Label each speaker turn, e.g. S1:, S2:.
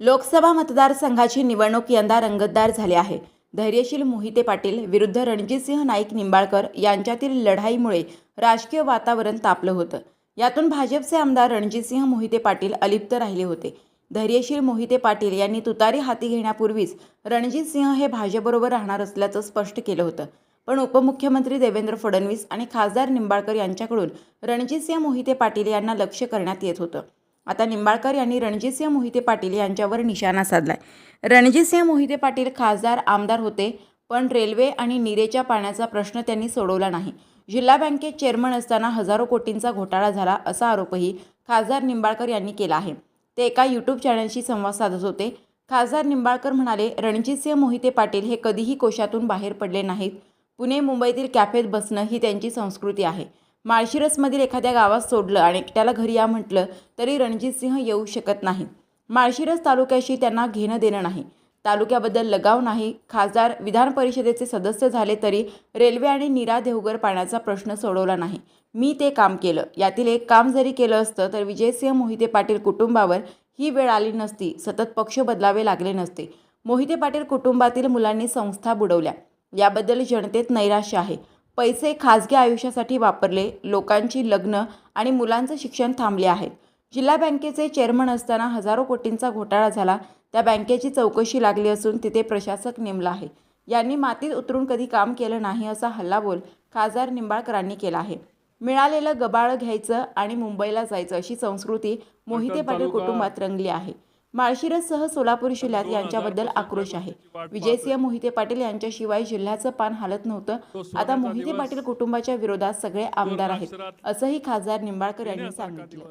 S1: लोकसभा मतदारसंघाची निवडणूक यंदा रंगतदार झाली आहे. धैर्यशील मोहिते पाटील विरुद्ध रणजितसिंह नाईक निंबाळकर यांच्यातील लढाईमुळे राजकीय वातावरण तापलं होतं. यातून भाजपचे आमदार रणजितसिंह मोहिते पाटील अलिप्त राहिले होते. धैर्यशील मोहिते पाटील यांनी तुतारी हाती घेण्यापूर्वीच रणजितसिंह हे भाजपबरोबर राहणार असल्याचं स्पष्ट केलं होतं. पण उपमुख्यमंत्री देवेंद्र फडणवीस आणि खासदार निंबाळकर यांच्याकडून रणजितसिंह मोहिते पाटील यांना लक्ष करण्यात येत होतं. आता निंबाळकर यांनी रणजितसिंह मोहिते पाटील यांच्यावर निशाणा साधलाय. रणजितसिंह मोहिते पाटील खासदार आमदार होते पण रेल्वे आणि निरेच्या पाण्याचा प्रश्न त्यांनी सोडवला नाही. जिल्हा बँकेत चेअरमन असताना हजारो कोटींचा घोटाळा झाला असा आरोपही खासदार निंबाळकर यांनी केला आहे. ते एका यूट्यूब चॅनलशी संवाद साधत होते. खासदार निंबाळकर म्हणाले रणजितसिंह मोहिते पाटील हे कधीही कोशातून बाहेर पडले नाहीत. पुणे मुंबईतील कॅफेत बसणं ही त्यांची संस्कृती आहे. माळशिरसमधील एखाद्या गावात सोडलं आणि एकट्याला घरी या म्हटलं तरी रणजितसिंह येऊ शकत नाही माळशिरस तालुक्याशी त्यांना घेणं देणं नाही. तालुक्याबद्दल लगाव नाही. खासदार विधान परिषदेचे सदस्य झाले तरी रेल्वे आणि निरा देवगर पाण्याचा प्रश्न सोडवला नाही. मी ते काम केलं. यातील एक काम जरी केलं असतं तर विजयसिंह मोहिते पाटील कुटुंबावर ही वेळ आली नसती. सतत पक्ष बदलावे लागले नसते. मोहिते पाटील कुटुंबातील मुलांनी संस्था बुडवल्या. याबद्दल जनतेत नैराश्य आहे. पैसे खाजगी आयुष्यासाठी वापरले लोकांची लग्न आणि मुलांचं शिक्षण थांबले आहेत. जिल्हा बँकेचे चेअरमन असताना हजारो कोटींचा घोटाळा झाला त्या बँकेची चौकशी लागली असून तिथे प्रशासक नेमला आहे. यांनी मातीत उतरून कधी काम केलं नाही असा हल्लाबोल खासदार निंबाळकरांनी केला आहे. मिळालेलं गबाळ घ्यायचं आणि मुंबईला जायचं अशी संस्कृती मोहिते पाटील कुटुंबात रंगली आहे. माळशिरससह सोलापूर जिल्ह्यात यांच्याबद्दल आक्रोश आहे. विजयसिंह मोहिते पाटील यांच्याशिवाय जिल्ह्याचं पान हालत नव्हतं. आता मोहिते पाटील कुटुंबाच्या विरोधात सगळे आमदार आहेत. असंही खासदार निंबाळकर यांनी सांगितलं.